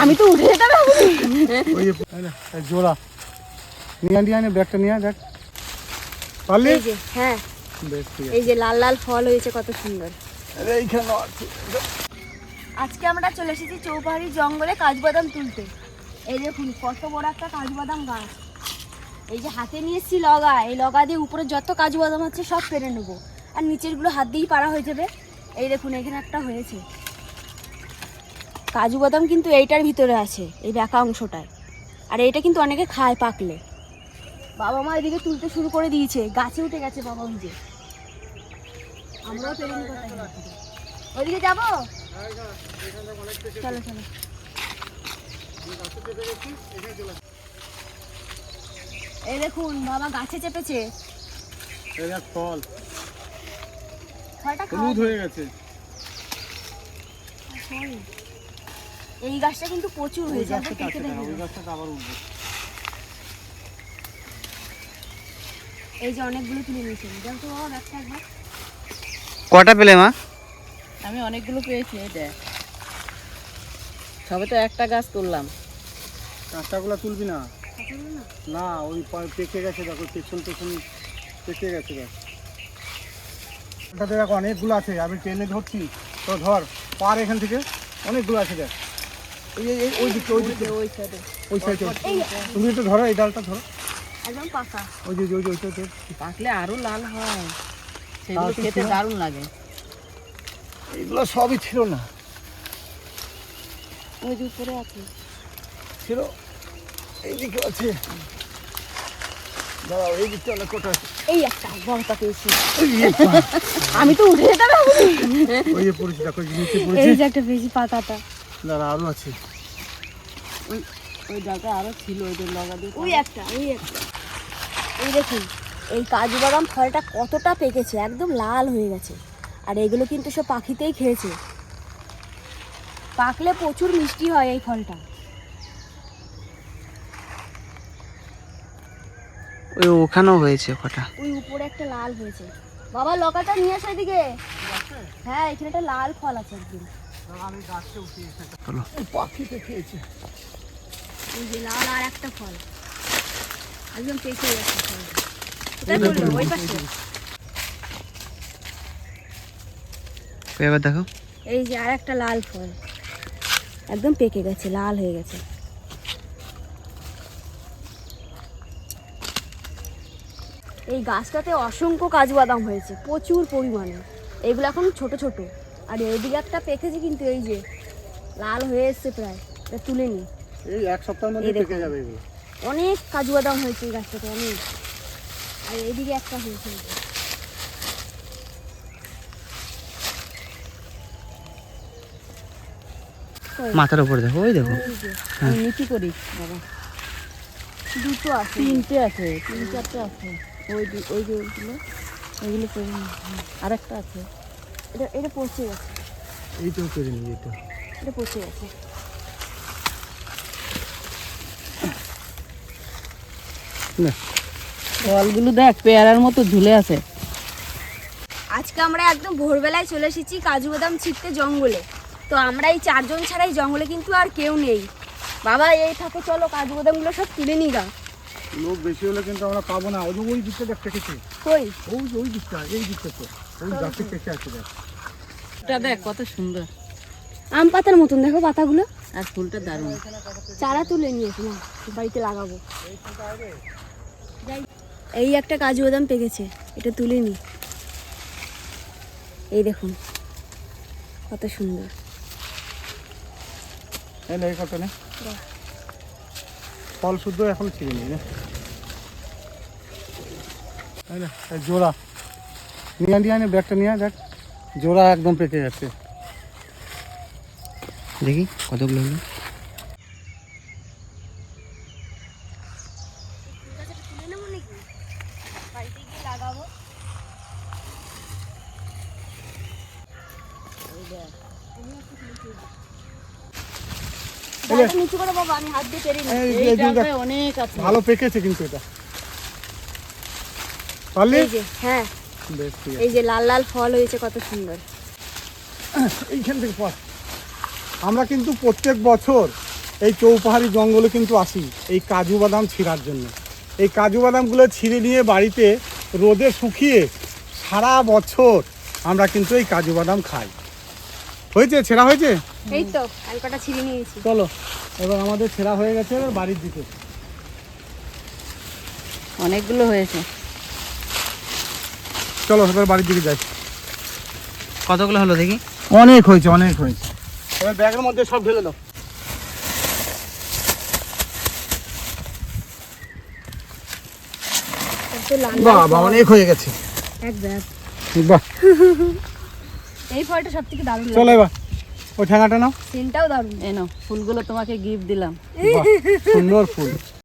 আমি তো উঠে জোড়া। নিয়ে নিয়ে আনে ব্যাগটা নিয়ে দেখ। পারলি? এই যে হ্যাঁ। এই যে লাল লাল ফল হয়েছে কত সুন্দর। আজকে আমরা চলে এসেছি চৌপাহাড়ি জঙ্গলে কাজবাদাম তুলতে। এই দেখুন কত বড় একটা কাজবাদাম গাছ। এই যে হাতে নিয়ে এসেছি লগা। এই লগা দিয়ে উপরে যত কাজু বাদাম আছে সব পেরে নেব। আর নিচেরগুলো হাত দিয়েই পারা হয়ে যাবে। এই দেখুন এখানে একটা হয়েছে। কাজু বাদাম কিন্তু এইটার ভিতরে আছে এই ব্যাকা অংশটায়। আর এইটা কিন্তু অনেকে খায় পাকলে। বাবা মা এদিকে তুলতে শুরু করে দিয়েছে গাছে উঠে গেছে বাবা ওই যে। আমরাও ওইদিকে যাব? চলো চলো। এই দেখুন বাবা গাছে চেপেছে। ফল। ফলটা হলুদ হয়ে গেছে। এই গাছটা কিন্তু প্রচুর হয়ে কেটে উঠবে। এই যে অনেকগুলো তুলে নিয়েছেন দেখ তো বাবা ব্যাগটা একবার। কটা পেলে মা? আমি অনেকগুলো পেয়েছি এই দেখ। সবে তো একটা গাছ তুললাম। কাঁচাগুলো তুলবি না? না? না ওই পেকে গেছে দেখো পেছন পেছন পেকে গেছে দেখ ওটাতে দেখো অনেকগুলো আছে আমি টেনে ধরছি। তো ধর পার এখান থেকে অনেকগুলো আছে দেখ। ওই ওই দিকটা ওই সাইডে ওই সাইডে তুমি একটু ধরো এই ডালটা ধরো। একদম পাকা। ওই যে ওই যে। পাকলে আরও লাল হয়। সেগুলো খেতে। দারুণ লাগে। এইগুলো সবই ছিল না। ওই যে উপরে আছে। ছিল। এইদিকে আছে। দাঁড়াও এই দিকটা অনেক কটা আছে? এই একটা বড়টা পেয়েছি আমি তো উঠে যেতে ওই যে পড়েছি দেখো এই যে এই যে একটা পেয়েছি পাতাটা দাঁড়া আরও আছে। ওই ওই ডালটা আরও ছিল ওই লগা দিয়ে ওই একটা ওই একটা। এই দেখুন এই কাজু বাদাম ফলটা কতটা পেকেছে একদম লাল হয়ে গেছে। আর এগুলো কিন্তু সব পাখিতেই খেয়েছে। পাকলে প্রচুর মিষ্টি হয় এই ফলটা। ওই ওখানেও হয়েছে কটা। ওই উপরে একটা লাল হয়েছে। বাবা লকাটা নিয়ে আসো এদিকে। হ্যাঁ এখানে একটা লাল ফল আছে একদিন। আমি গাছটা উঠিয়ে চলো পাখিতে খেয়েছে এই যে লাল আর একটা ফল। একদম পেকে গেছে ফলটা ওই পাশে। এবার দেখো। এই যে আর একটা লাল ফল। একদম পেকে গেছে লাল হয়ে গেছে। এই গাছটাতে অসংখ্য কাজু বাদাম হয়েছে প্রচুর পরিমাণে। এগুলো এখন ছোট ছোট। আর এইদিকে একটা পেকেছে কিন্তু এই যে লাল হয়ে এসছে প্রায়। এটা তুলে নি। এই এক সপ্তাহের মধ্যে পেকে যাবে এগুলো। অনেক কাজু বাদাম হয়েছে এই গাছটাতে অনেক। আর এইদিকে একটা হয়েছে? মাথার উপরে দেখো ওই দেখো। এই যে, আমি করি বাবা। দুটো আছে। তিনটে আছে। তিন চারটে আছে। ওই ওই যে ওইগুলো ওইগুলো করে। নি আরেকটা আছে। এটা এটা পচে গেছে। এইটাও পেরে নি এটা এটা পচে গেছে। না। ফলগুলো দেখ পেয়ারার মতো ঝুলে আছে। আজকে আমরা একদম ভোরবেলায় চলে এসেছি কাজু বাদাম ছিটতে জঙ্গলে। তো আমরা এই চারজন ছাড়াই জঙ্গলে কিন্তু আর কেউ নেই। বাবা এই থাকে চলো কাজু বাদামগুলো সব তুলে নি গা। লোক বেশি হলে কিন্তু আমরা পাবো না। ওই ওই দিকটা দেখ পেকেছে কই? ওই ওই দিকটা এই দিকটা তো। দেখ। এটা দেখ কত সুন্দর। আম পাতার মতন দেখো পাতাগুলো। আর ফুলটা দারুণ। চারা তুলে নিয়েছি না বাড়িতে লাগাবো। এই একটা কাজু বাদাম পেকেছে এটা তুলে নি। এই দেখুন কত সুন্দর। কত নে? ফল শুদ্ধ এখন ছিঁড়ে নি জোড়া। নিয়ে নিয়ে আনে ব্যাগটা নিয়ে দেখ। জোড়া একদম পেকে গেছে। দেখি কতগুলো হলো। ভালো পেকেছে কিন্তু এটা। পারলি? হ্যাঁ। এই যে লাল লাল ফল হয়েছে কত সুন্দর। এইখান থেকে পর। আমরা কিন্তু প্রত্যেক বছর এই চৌপাহাড়ি জঙ্গলে কিন্তু আসি এই কাজু বাদাম ছিঁড়ার জন্য। এই কাজু বাদামগুলো ছিঁড়ে নিয়ে বাড়িতে রোদে শুকিয়ে সারা বছর আমরা কিন্তু এই কাজু বাদাম খাই। হয়েছে? ছেঁড়া হয়েছে? এই তো হালকাটা ছিঁড়ে নিয়েছি। চলো এবার আমাদের ছেঁড়া হয়ে গেছে এবার বাড়ির দিকে। অনেকগুলো হয়েছে। চলো এবার বাড়ির দিকে যাই। কতগুলো হলো দেখি? অনেক হয়েছে অনেক হয়েছে। এবার ব্যাগের মধ্যে সব ঢেলে দাও। বাবা অনেক হয়ে গেছে। এক ব্যাগ। বাহ। এই ফলটা সব থেকে দারুণ চলো এবার। ওই ঠ্যাঙাটা নাও। সিনটাও দারুণ। এনো ফুলগুলো তোমাকে গিফট দিলাম। সুন্দর ফুল।